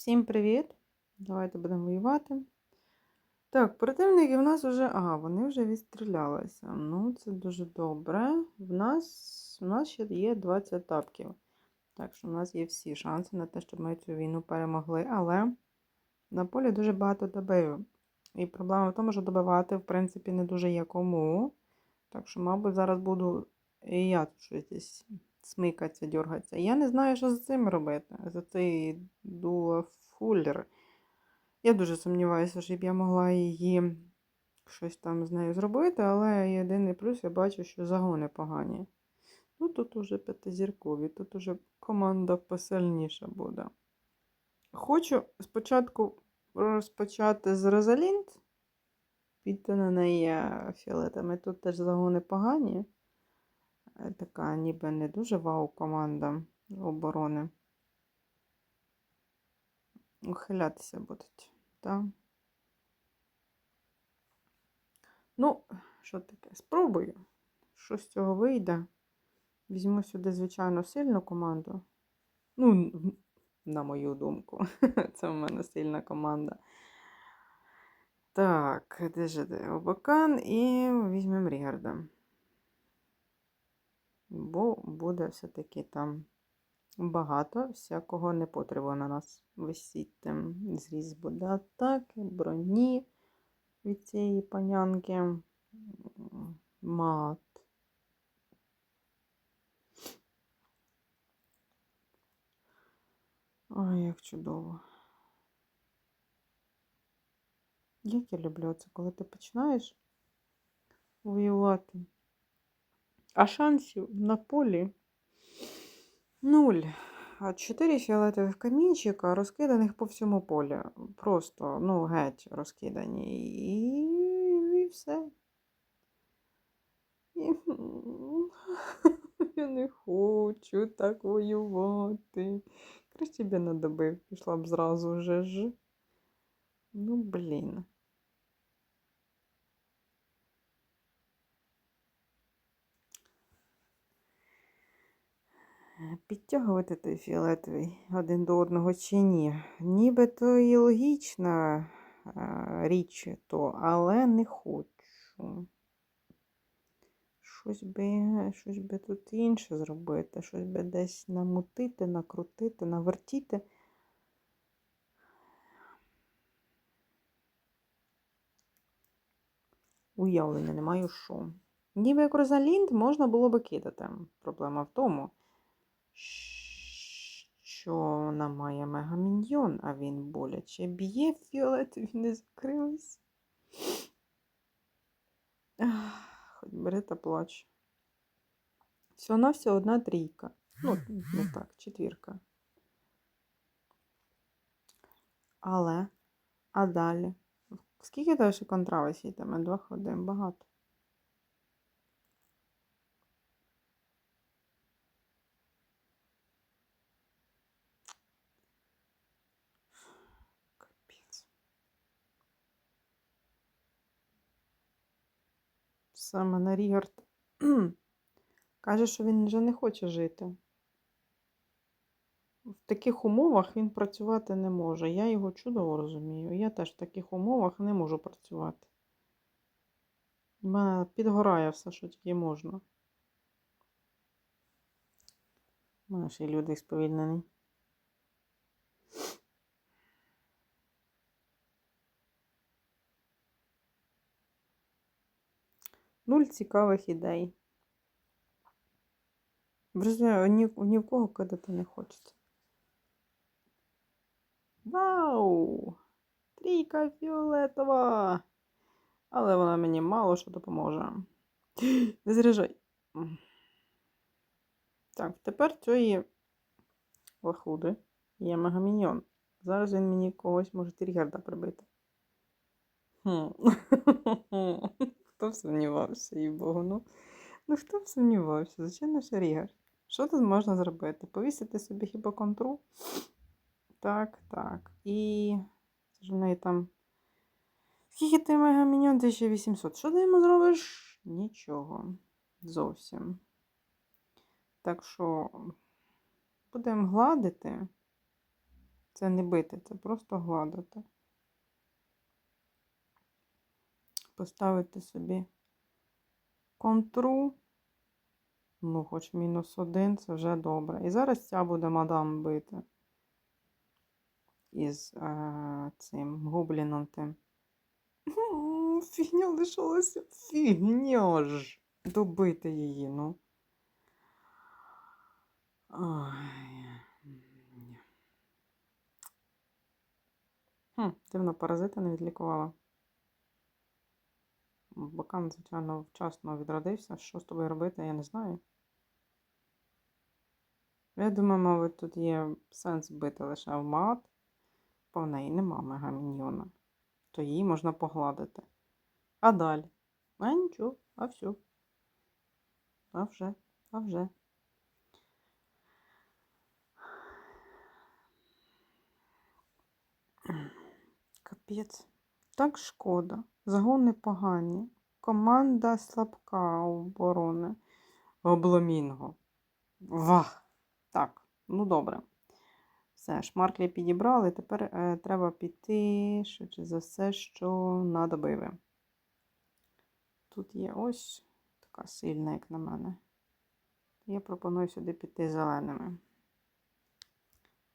Всім привіт! Давайте будемо воювати. Так, противники в нас вже. Ага, вони вже відстрілялися. Ну, це дуже добре. В нас, в нас ще є 20 тапків. Так що в нас є всі шанси на те, щоб ми цю війну перемогли. Але на полі дуже багато добив. І проблема в тому, що добивати, в принципі, не дуже є кому. Так що, мабуть, зараз буду і я тут щось десь смикатися, дергатися. Я не знаю, що з цим робити. За цей дуафуллер. Я дуже сумніваюся, щоб я могла її щось там з нею зробити, але єдиний плюс я бачу, що загони погані. Ну, тут уже п'ятизіркові, тут уже команда посильніша буде. Хочу спочатку розпочати з Розалінд. Піти на неї фіолетами. Тут теж загони погані. Е, Така ніби не дуже вау команда оборони. Ухилятися будуть, так? Ну, що таке? Спробую. Що з цього вийде? Візьму сюди, звичайно, сильну команду. Ну, на мою думку. Це в мене сильна команда. Так, де ж де? Обакан і візьмемо Рігарда. Бо буде все-таки там багато всякого непотребу на нас висіть. Там Зріз буде атаки, броні від цієї панянки. Мат. Ой, як чудово. Як я люблю це, коли ти починаєш воювати. А шансів на полі нуль. А чотири фіолетових камінчика розкиданих по всьому полі. Просто, ну, геть розкидані. І, і все. І... Я не хочу так воювати. Краще б я не добив, пішла б зразу вже ж. Ну, блін. Підтягувати той фіолетовий один до одного чи ні. Нібито і логічна річ то, але не хочу. Щось би, щось би тут інше зробити, щось би десь намутити, накрутити, навертіти. Уявлення не маю що. Ніби як Розалінд можна було би кидати. Проблема в тому, що вона має мегаміньйон, а він боляче б'є фіолетові не закрились. Хоч бери та плач. Всього на все одна трійка. Ну, не так, четвірка. Але, а далі? Скільки далі контра висітиме? Два ходин, багато. Саме на Рігард каже, що він вже не хоче жити. В таких умовах він працювати не може. Я його чудово розумію. Я теж в таких умовах не можу працювати. У мене підгорає все, що тільки можна. У мене й люди сповільнені. Нуль цікавих ідей. Вже ні, ні в кого кидати не хочеться. Вау! Трійка фіолетова! Але вона мені мало що допоможе. Не заряджай. Так, тепер цієї лахуди є мегаміньйон. Зараз він мені когось може Трігерда прибити. Хм. Хто б сумнівався, їй Богу. Ну, ну хто б сумнівався? Звичайно, що Рігар. Що тут можна зробити? Повісити собі хіба контру? Так, так. І. Це ж в неї там. Скільки ти мегаміньон? 1800. Що ти йому зробиш? Нічого. Зовсім. Так що будемо гладити Це не бити, це просто гладити. Поставити собі контру. Ну, хоч мінус один, це вже добре. І зараз ця буде мадам бити. Із е, цим гобліном тим. Фігня лишилася. Фігня ж. Добити її, ну. Ой. Хм, дивно, паразита не відлікувала. Бакан, звичайно, вчасно відродився. Що з тобою робити, я не знаю. Я думаю, мабуть, тут є сенс бити лише в мат, бо в неї нема мегаміньйона. То її можна погладити. А далі? А нічого, а все. А вже, а вже. Капець. Так шкода. Загони погані. Команда слабка оборони. Обломінго. Вах. Так, ну добре. Все, шмарклі підібрали. Тепер е, треба піти швидше за все, що на добиви. Тут є ось така сильна, як на мене. Я пропоную сюди піти зеленими.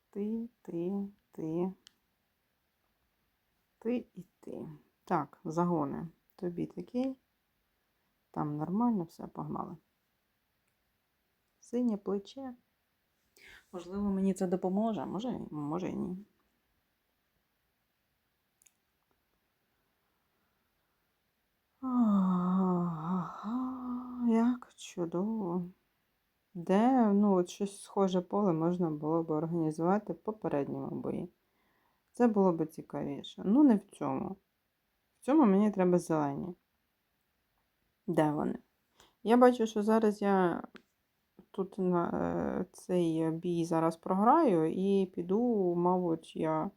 Ти, ти, ти. Ти і ти. Так, загони. Тобі такий. Там нормально, все, погнали. Синє плече. Можливо, мені це допоможе, може, може і ні. Як чудово. Де, ну, щось схоже поле можна було б організувати попередньому бої. Це було б цікавіше. Ну, не в цьому. Цьому мені треба зелені. Де вони? Я бачу, що зараз я тут на е, цей бій зараз програю і піду, мабуть, я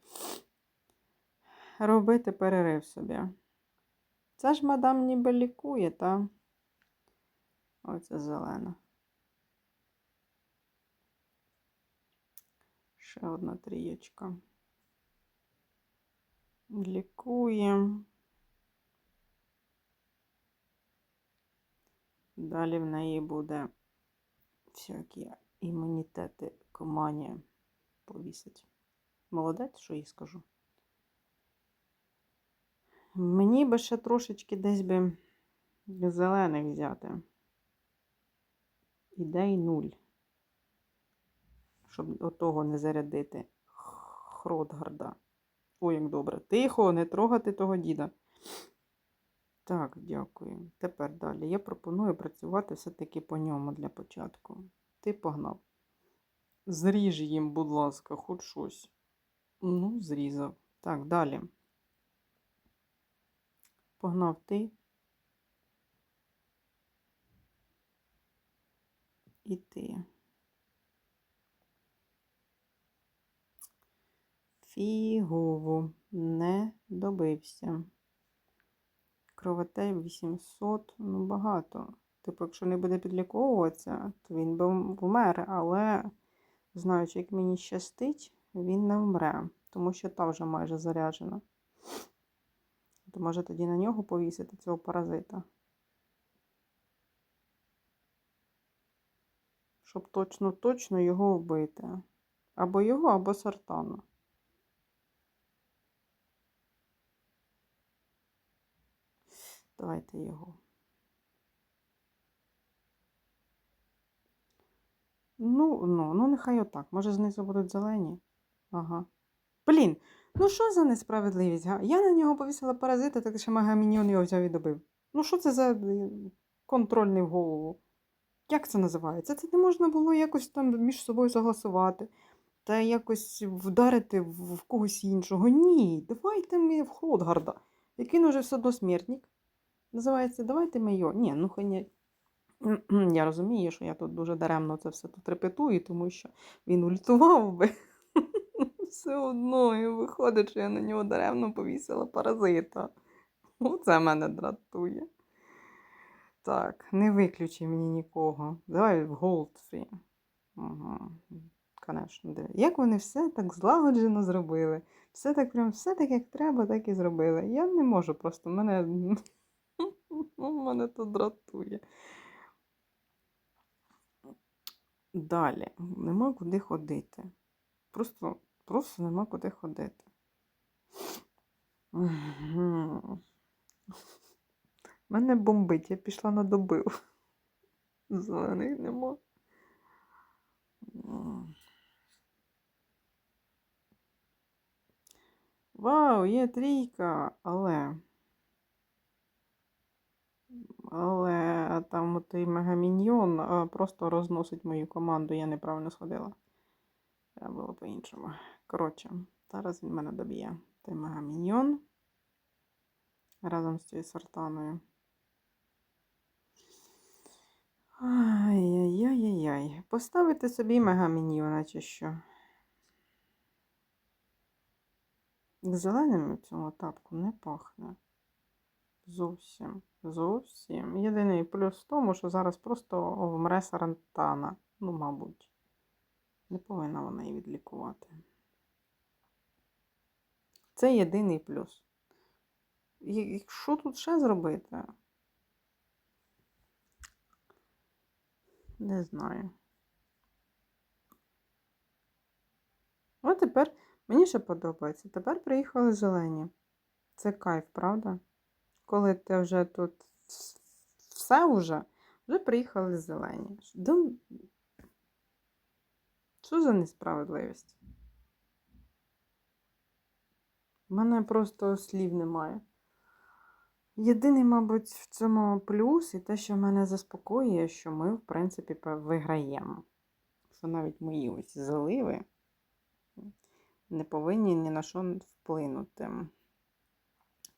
робити перерив собі. Це ж мадам ніби лікує, та? Оце зелена. Ще одна трієчка. Лікує. Далі в неї буде всякі імунітети комані повісить. Молодець, що їй скажу. Мені би ще трошечки десь би зелених взяти. Ідей нуль. Щоб отого не зарядити. Хротгарда. Ой, як добре. Тихо, не трогати того діда. Так, дякую. Тепер далі. Я пропоную працювати все-таки по ньому для початку. Ти погнав. Зріж їм, будь ласка, хоч щось. Ну, зрізав. Так, далі. Погнав ти. І ти. Фігово. Не добився. Кровотей 800, ну багато. Типу, якщо не буде підліковуватися, то він би вмер, але, знаючи, як мені щастить, він не вмре, тому що та вже майже заряджена. То може тоді на нього повісити цього паразита. Щоб точно-точно його вбити. Або його, або сартана. Давайте його. Ну, ну, ну, нехай отак. Може, знизу будуть зелені. Ага. Блін, ну що за несправедливість? га? Я на нього повісила паразити, так що Магаміньон його взяв і добив. Ну, що це за контрольний в голову? Як це називається? Це не можна було якось там між собою согласувати та якось вдарити в когось іншого. Ні, давайте ми в Хлодгарда, який ну, вже все одно смертник. Називається Давайте ми. Ні, ну хоня. Я розумію, що я тут дуже даремно це все тут репетую, тому що він ультував би. Все одно і виходить, що я на нього даремно повісила паразита. Оце мене дратує. Так, не виключи мені нікого. Давай в Голдфрі. Ага. Диви. Як вони все так злагоджено зробили. Все так прям, все так, як треба, так і зробили. Я не можу просто, мене, мене то дратує. Далі, нема куди ходити. Просто, просто нема куди ходити. Мгм. Мене бомбить, я пішла на добив. Зелених нема. Вау, є трійка, але. Але там той мегаміньйон просто розносить мою команду, я неправильно сходила. Треба було по-іншому. Коротше, зараз він мене доб'є. Той мегаміньйон разом з цією сартаною. Ай-яй-яй-яй. Поставити собі мегаміньйона чи що. Зеленим в цьому тапку не пахне. Зовсім. Зовсім. Єдиний плюс в тому, що зараз просто вмре Сарантана. Ну, мабуть. Не повинна вона її відлікувати. Це єдиний плюс. І- Що тут ще зробити? Не знаю. От тепер мені ще подобається. Тепер приїхали зелені. Це кайф, правда? Коли ти вже тут все вже, вже приїхали зелені. Що за несправедливість? У мене просто слів немає. Єдиний, мабуть, в цьому плюс і те, що мене заспокоює, що ми, в принципі, виграємо. Що навіть мої ось заливи не повинні ні на що вплинути.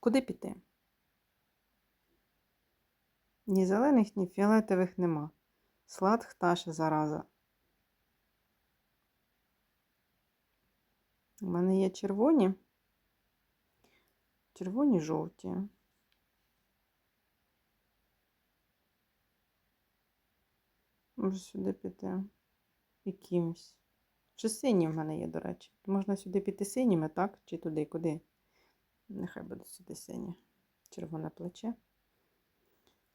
Куди піти? Ні зелених, ні фіолетових нема. Слад хташе зараза. У мене є червоні. Червоні жовті. Може сюди піти якимось. Чи сині в мене є, до речі. Можна сюди піти синіми, так? Чи туди, куди? Нехай буде сюди синє. Червоне плече.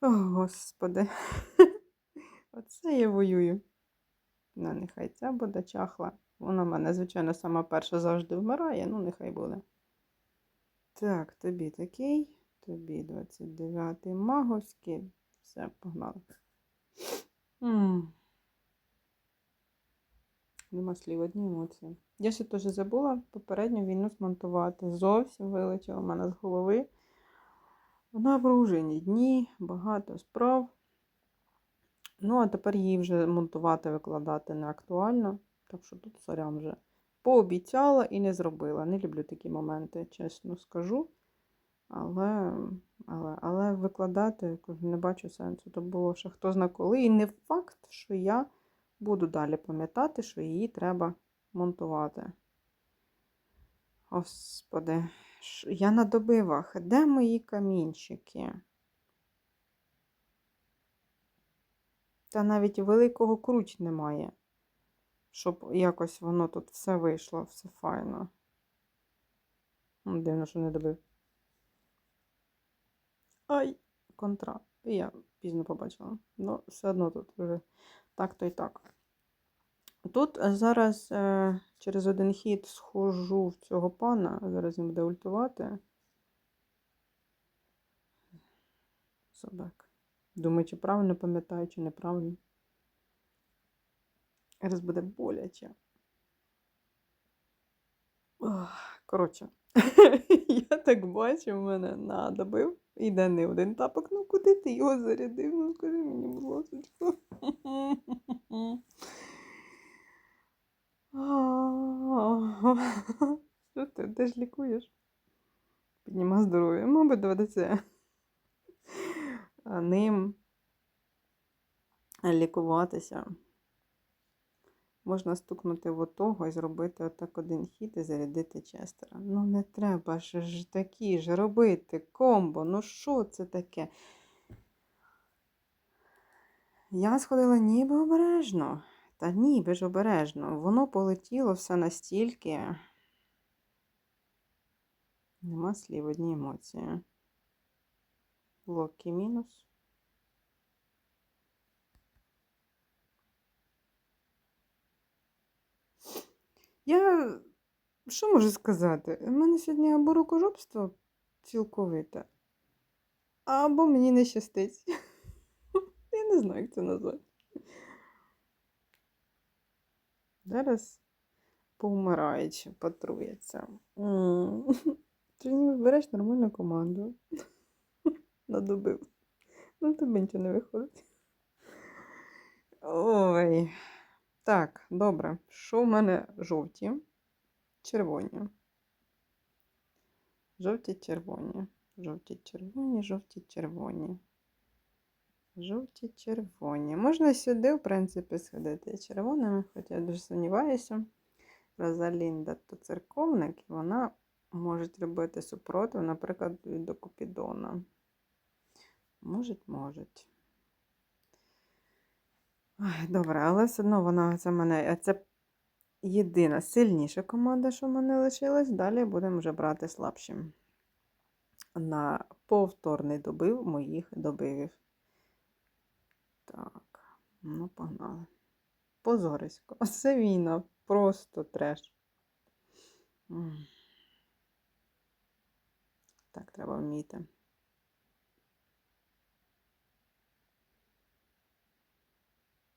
О, Господи. Оце я воюю. Ну, нехай ця буде чахла. Вона в мене, звичайно, сама перша завжди вмирає, ну нехай буде. Так, тобі такий, тобі 29-й маговський. Все, погнали. Нема слів, одні емоції. Я ще теж забула попередню війну змонтувати. Зовсім вилетіло в мене з голови. Напружені дні, багато справ. Ну, а тепер її вже монтувати, викладати не актуально. Так що тут сорян вже пообіцяла і не зробила. Не люблю такі моменти, чесно скажу. Але, але, але викладати не бачу сенсу. То було ще хто зна коли. І не факт, що я буду далі пам'ятати, що її треба монтувати. Господи, я на добивах. Де мої камінчики? Та навіть великого круч немає, щоб якось воно тут все вийшло, все файно. Дивно, що не добив. Ай, контра. Я пізно побачила. Ну, все одно тут вже так то й так. Тут е, зараз е, через один хід схожу в цього пана. Зараз він буде ультувати. Собак. Думаю, чи правильно пам'ятаю, чи неправильно. Зараз буде боляче. Коротше, я так бачу, в мене надобив. Іде не один тапок. Ну куди ти його зарядив? Ну скажи мені, будь ласка. Що ти? Де ж лікуєш? Підніма здоров'я. Мабуть, доведеться ним лікуватися. Можна стукнути в отого і зробити отак один хід і зарядити Честера. Ну, не треба ж такі ж робити комбо. Ну, що це таке? Я сходила ніби обережно. Та ні, ви обережно. Воно полетіло все настільки. Нема слів, одні емоції. Локі мінус. Я що можу сказати? У мене сьогодні або рукожопство цілковите, або мені не щастить. Я не знаю, як це назвати. Зараз повмираючи, потрується. М. Ти не вибереш нормальну команду. Надобив. Ну, тебе нічого не виходить. Ой. Так, добре. Що в мене жовті? Червоні. Жовті червоні. Жовті червоні, жовті червоні. Жовті червоні. Можна сюди, в принципі, сходити червоними, хоча я дуже сумніваюся. Розалінда то церковник, і вона може робити супротив, наприклад, до Купідона. Можуть, можуть. Добре, але все одно вона це мене. Це єдина сильніша команда, що в мене лишилась. Далі будемо вже брати слабші. На повторний добив моїх добивів. Так, ну погнали. Позорисько. Це війна. Просто треш. Так, треба вміти.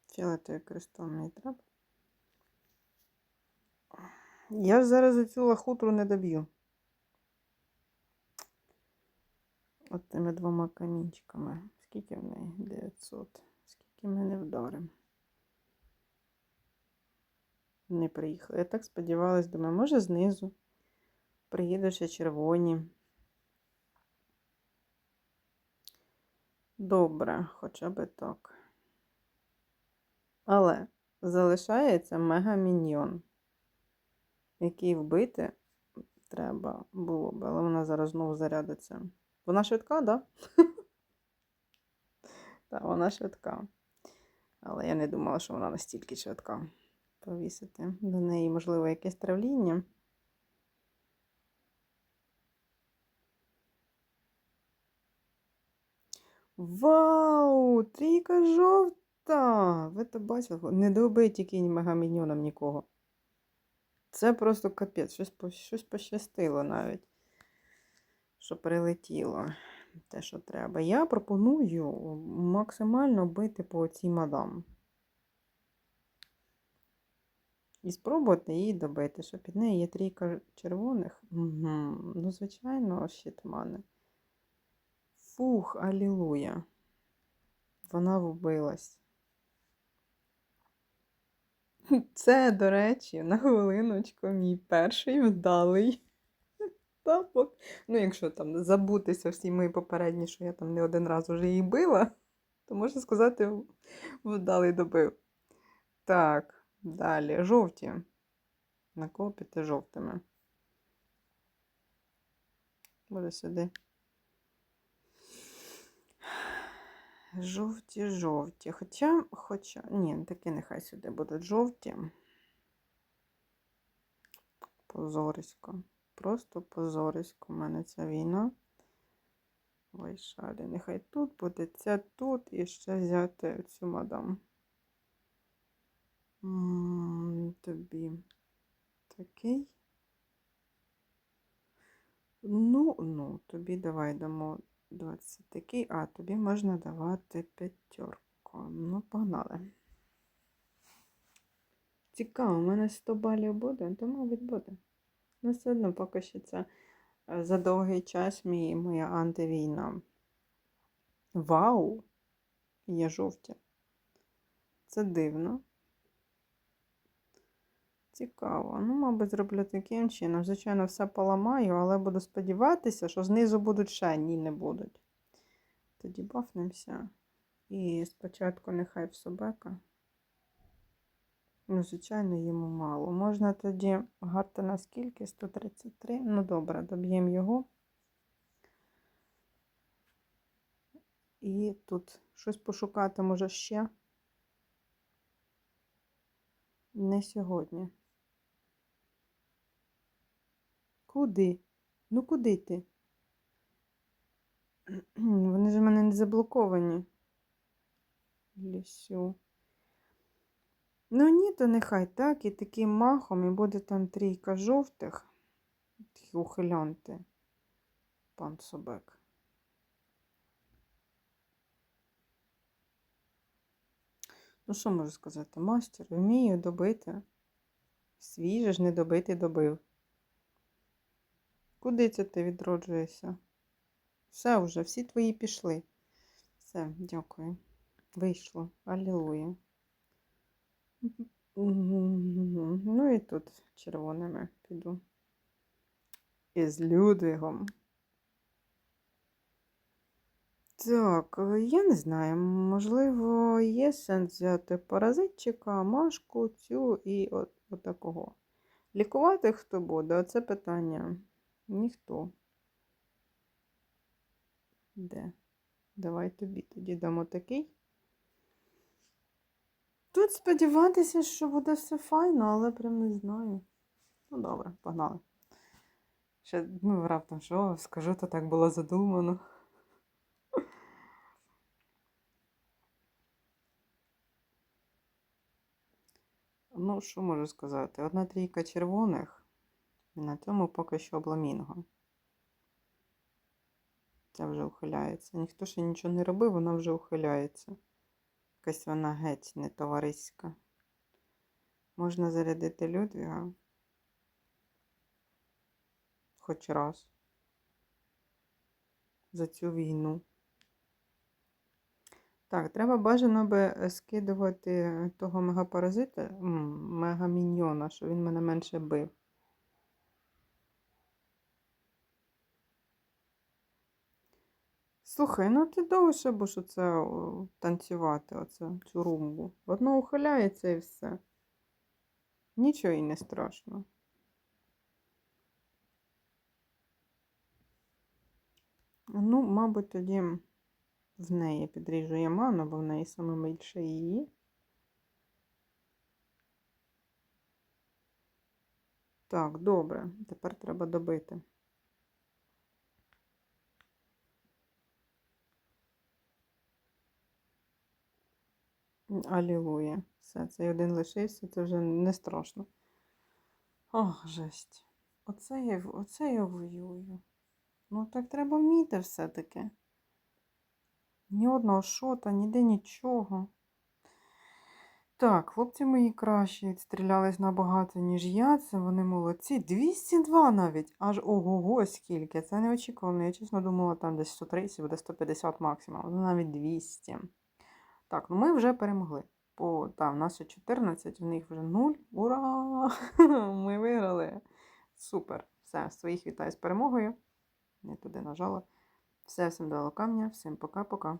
Фіолетовий крестом мені треба. Я ж зараз оцю лахутру не доб'ю. От тими двома камінчиками. Скільки в неї? 900. Скільки ми не вдаримо. Не приїхали. Я так сподівалась, думаю, може знизу. Приїдуть ще червоні. Добре, хоча б так. Але залишається мегаміньйон, який вбити треба було б, але вона зараз знову зарядиться. Вона швидка, так? Да? Так, вона швидка. Але я не думала, що вона настільки швидка. Повісити до неї, можливо, якесь травління. Вау! Трійка жовта! Ви то бачили? Не добий тільки мегаміньйоном нікого. Це просто капець, щось, щось пощастило навіть, що прилетіло те, що треба. Я пропоную максимально бити по цій мадам. І спробувати її добити, що під нею є трійка червоних. Угу. Ну, звичайно, щитмани. Фух, алілуя. Вона вбилась. Це, до речі, на хвилиночку мій перший вдалий тапок. Ну, якщо там забутися всі мої попередні, що я там не один раз вже її била, то можна сказати, вдалий добив. Так, далі. Жовті. На кого піти жовтими? Буде сюди. Жовті, жовті. Хоча, хоча, ні, таки нехай сюди будуть жовті. Позорисько. Просто позорисько. У мене ця війна. Ой, шалі. Нехай тут буде, це тут і ще взяти цю мадам. М, Тобі такий. Ну, ну, тобі давай дамо 20 такий, а тобі можна давати п'ятерку. Ну, погнали. Цікаво, у мене 100 балів буде, то, мабуть, буде. Ну, все одно поки що це е, за довгий час мій, моя антивійна. Вау! Є жовті. Це дивно. Цікаво. Ну, мабуть, зроблю таким чином. Звичайно, все поламаю, але буду сподіватися, що знизу будуть ще ні, не будуть. Тоді бафнемося. І спочатку нехай в собака. Ну, звичайно, йому мало. Можна тоді гарти на скільки? 133. Ну, добре, доб'ємо його. І тут щось пошукати може ще. Не сьогодні. Куди? Ну куди ти? Вони ж в мене не заблоковані. Лісю. Ну ні, то нехай так, і таким махом, і буде там трійка жовтих. Такі ухилянти. Пан Собек. Ну, що можу сказати? Мастер, вмію добити. Свіже ж не добитий добив. Куди це ти відроджуєшся? Все вже, всі твої пішли. Все, дякую. Вийшло. Алілуя. Ну і тут червоними піду. Із Людвигом. Так, е, я не знаю, можливо, є сенс взяти паразитчика, машку, цю і от, отакого. Лікувати хто буде? Оце питання. Ніхто. Де? Давай тобі тоді дамо такий. Тут сподіватися, що буде все файно, але прям не знаю. Ну, добре, погнали. Ще, ну, раптом що скажу, то так було задумано. Ну, що можу сказати? Одна трійка червоних, і на цьому поки що обламінго. Ця вже ухиляється. Ніхто ще нічого не робив, вона вже ухиляється. Якась вона геть не товариська. Можна зарядити Людвіга. Хоч раз. За цю війну. Так, треба бажано би е, скидувати того мегапаразита, мегаміньйона, щоб він мене менше бив. Слухай, ну ти довго ще будеш оце танцювати, оце, цю румбу. Одно ухиляється і все. Нічого їй не страшно. Ну, мабуть, тоді в неї підріжу я ману, бо в неї саме більше її. Так, добре. Тепер треба добити. Алілуя. Все, цей один лишився, це вже не страшно. Ох, жесть. Оце я, оце я воюю. Ну, так треба вміти все-таки. Ні одного шота, ніде нічого. Так, хлопці мої кращі відстрілялись набагато, ніж я. Це вони молодці. 202 навіть. Аж ого-го, скільки. Це неочікувано. Я чесно думала, там десь 130 буде 150 максимум. Ну навіть 200. Так, ну ми вже перемогли. По, та, нас ще 14, в них вже 0. Ура! Ми виграли. Супер. Все, своїх вітаю з перемогою. Не туди нажала. Все, всім дало камня, всім пока-пока.